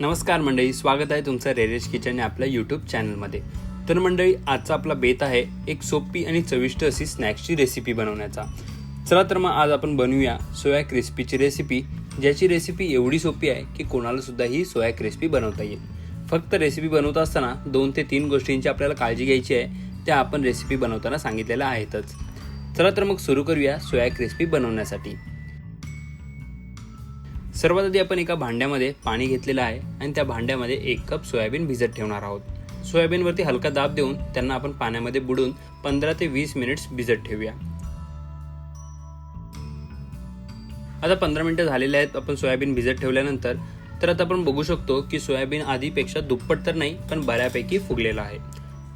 नमस्कार मंडळी स्वागत आहे तुमचं रेरेश किचन या आपल्या यूट्यूब चॅनलमध्ये तर मंडळी आजचा आपला बेत आहे एक सोपी आणि चविष्ट अशी स्नॅक्सची रेसिपी बनवण्याचा. चला तर मग आज आपण बनवूया सोया क्रिस्पीची रेसिपी ज्याची रेसिपी एवढी सोपी आहे की कोणाला सुद्धा ही सोया क्रिस्पी बनवता येईल. फक्त रेसिपी बनवत असताना दोन ते तीन गोष्टींची आपल्याला काळजी घ्यायची आहे त्या आपण रेसिपी बनवताना सांगितलेल्या आहेतच. चला तर मग सुरू करूया सोया क्रिस्पी बनवण्यासाठी. सर्वात आधी आपण एका भांड्यामध्ये पाणी घेतलेलं आहे आणि त्या भांड्यामध्ये एक कप सोयाबीन भिजत ठेवणार आहोत. सोयाबीनवरती हलका दाब देऊन त्यांना आपण पाण्यामध्ये बुडून पंधरा ते वीस मिनिट्स भिजत ठेवूया. आता पंधरा मिनटं झालेले आहेत आपण सोयाबीन भिजत ठेवल्यानंतर. तर आता आपण बघू शकतो की सोयाबीन आधीपेक्षा दुप्पट तर नाही पण बऱ्यापैकी फुगलेलं आहे.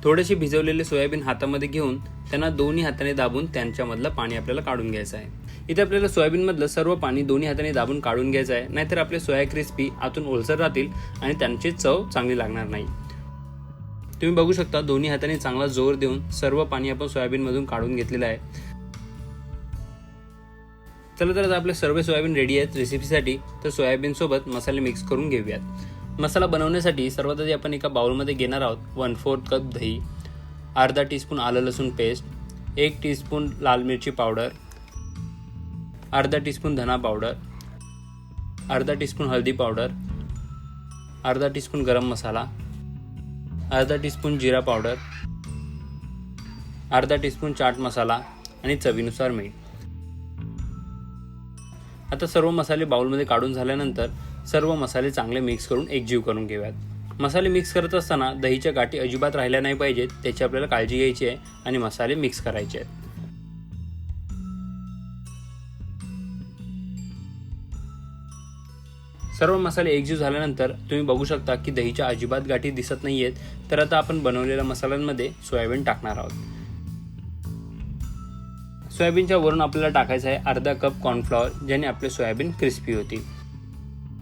थोडेसे भिजवलेले सोयाबीन हातामध्ये घेऊन त्यांना दोन्ही हाताने दाबून त्यांच्यामधलं पाणी आपल्याला काढून घ्यायचं आहे. इथे आपल्याला सोयाबीनमधलं सर्व पाणी दोन्ही हाताने दाबून काढून घ्यायचं आहे. नाहीतर आपले सोया क्रिस्पी आतून ओलसर राहतील आणि त्यांची चव चांगली लागणार नाही. तुम्ही बघू शकता दोन्ही हाताने चांगला जोर देऊन सर्व पाणी आपण सोयाबीनमधून काढून घेतलेलं आहे. चला तर आपले सर्व सोयाबीन रेडी आहेत रेसिपीसाठी तर सोयाबीन सोबत मसाले मिक्स करून घेऊयात. मसाला बनवण्यासाठी सर्वात आधी आपण एका बाउलमध्ये घेणार आहोत. वन फोर्थ कप दही. अर्धा टीस्पून आलं लसूण पेस्ट एक टीस्पून लाल मिरची पावडर अर्धा टीस्पून धना पावडर अर्धा टीस्पून हळदी पावडर अर्धा टीस्पून गरम मसाला अर्धा टीस्पून जिरा पावडर अर्धा टीस्पून चाट मसाला आणि चवीनुसार मीठ. आता सर्व मसाले बाउलमध्ये काढून झाल्यानंतर सर्व मसाले चांगले मिक्स करून एकजीव करून घेऊयात. मसाले मिक्स करत असताना दहीच्या गाठी अजिबात राहिल्या नाही पाहिजेत त्याची आपल्याला काळजी घ्यायची आहे आणि मसाले मिक्स करायचे आहेत. सर्व मसाले एकजीव झाल्यानंतर तुम्ही बघू शकता की दहीच्या अजिबात गाठी दिसत नाही आहेत तर आता आपण बनवलेल्या मसाल्यांमध्ये सोयाबीन टाकणार आहोत. सोयाबीनच्या वरून आपल्याला टाकायचं आहे अर्धा कप कॉर्नफ्लॉवर ज्याने आपले सोयाबीन क्रिस्पी होतील.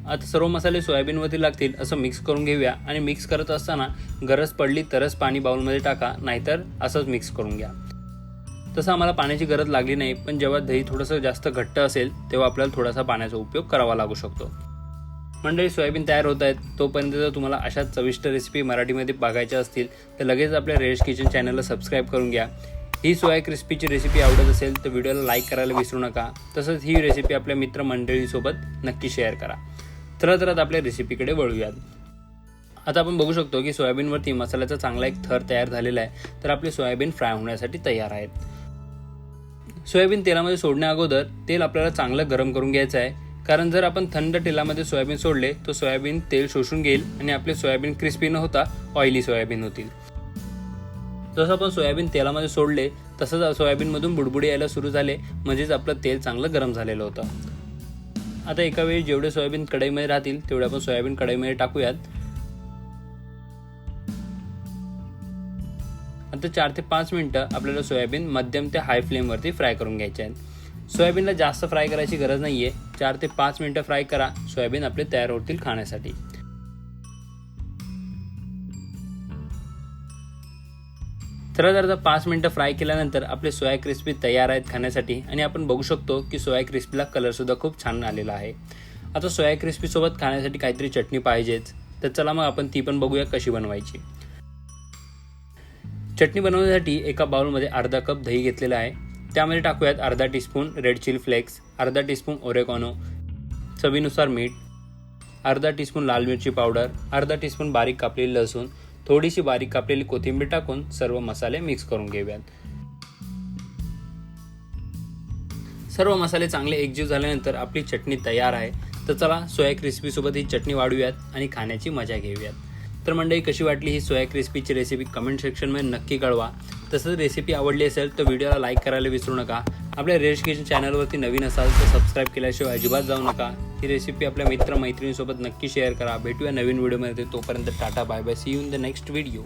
आता सर्व मसाले सोयाबीनवरती लागतील असं मिक्स करून घेऊया. आणि मिक्स करत असताना गरज पडली तरच पाणी बाउलमध्ये टाका नाहीतर असंच मिक्स करून घ्या. तसं आम्हाला पाण्याची गरज लागली नाही पण जेव्हा दही थोडंसं जास्त घट्ट असेल तेव्हा आपल्याला थोडासा पाण्याचा उपयोग करावा लागू शकतो. मंडळी सोयाबीन तयार होत आहेत. तोपर्यंत जर तुम्हाला अशा चविष्ट रेसिपी मराठीमध्ये बघायच्या असतील तर लगेच आपल्या रेश किचन चॅनलला सबस्क्राईब करून घ्या. ही सोया क्रिस्पीची रेसिपी आवडत असेल तर व्हिडिओला लाईक करायला विसरू नका. तसंच ही रेसिपी आपल्या मित्रमंडळीसोबत नक्की शेअर करा. चला तर आता आपल्या रेसिपीकडे वळूयात. आता आपण बघू शकतो की सोयाबीनवरती मसाल्याचा चांगला एक थर तयार झालेला आहे. तर आपले सोयाबीन फ्राय होण्यासाठी तयार आहेत. सोयाबीन तेलामध्ये सोडण्या अगोदर तेल आपल्याला चांगलं गरम करून घ्यायचं आहे. कारण जर आपण थंड तेलामध्ये सोयाबीन सोडले तर सोयाबीन तेल शोषून घेईल आणि आपले सोयाबीन क्रिस्पी न होता ऑइली सोयाबीन होतील. जसं आपण सोयाबीन तेलामध्ये सोडले तसंच सोयाबीनमधून बुडबुडे यायला सुरू झाले म्हणजेच आपलं तेल चांगलं गरम झालेलं होतं. आता एका वेळी जेवढे सोयाबीन कढईमध्ये राहतील तेवढे आपण सोयाबीन कढईमध्ये टाकूयात. आता चार ते पाच मिनटं आपल्याला सोयाबीन मध्यम ते हाय फ्लेमवरती फ्राय करून घ्यायचे आहेत. सोयाबीनला जास्त फ्राय करायची गरज नाही आहे चार ते पाच मिनटं फ्राय करा सोयाबीन आपले तयार होतील खाण्यासाठी. तर अर्धा पाच मिनटं फ्राय केल्यानंतर आपले सोया क्रिस्पी तयार आहेत खाण्यासाठी आणि आपण बघू शकतो की सोया क्रिस्पीला कलरसुद्धा खूप छान आलेला आहे. आता सोया क्रिस्पीसोबत खाण्यासाठी काहीतरी चटणी पाहिजेच. तर चला मग आपण ती पण बघूया कशी बनवायची. चटणी बनवण्यासाठी एका बाउलमध्ये अर्धा कप दही घेतलेला आहे. त्यामध्ये टाकूयात अर्धा टीस्पून रेड चिली फ्लेक्स अर्धा टीस्पून ओरेकॉनो चवीनुसार मीठ अर्धा टीस्पून लाल मिरची पावडर अर्धा टीस्पून बारीक कापलेली लसूण थोडीशी बारीक कापलेली कोथिंबीर टाकून सर्व मसाले मिक्स करून घेऊयात. सर्व मसाले चांगले एकजीव झाल्यानंतर आपली चटणी तयार आहे. तर चला सोया क्रिस्पीसोबत ही चटणी वाढूयात आणि खाण्याची मजा घेऊयात. तर मंडळी कशी वाटली ही सोया क्रिस्पीची रेसिपी कमेंट सेक्शनमध्ये नक्की कळवा. तसंच रेसिपी आवडली असेल तर व्हिडिओला लाईक करायला विसरू नका. आपल्या रेश किचन चॅनलवरती नवीन असाल तर सबस्क्राईब केल्याशिवाय अजिबात जाऊ नका. ही रेसिपी आपल्या मित्र मैत्रिणीसोबत नक्की शेअर करा. भेटूया नवीन व्हिडिओमध्ये तोपर्यंत ta-ta bye bye see you in the next video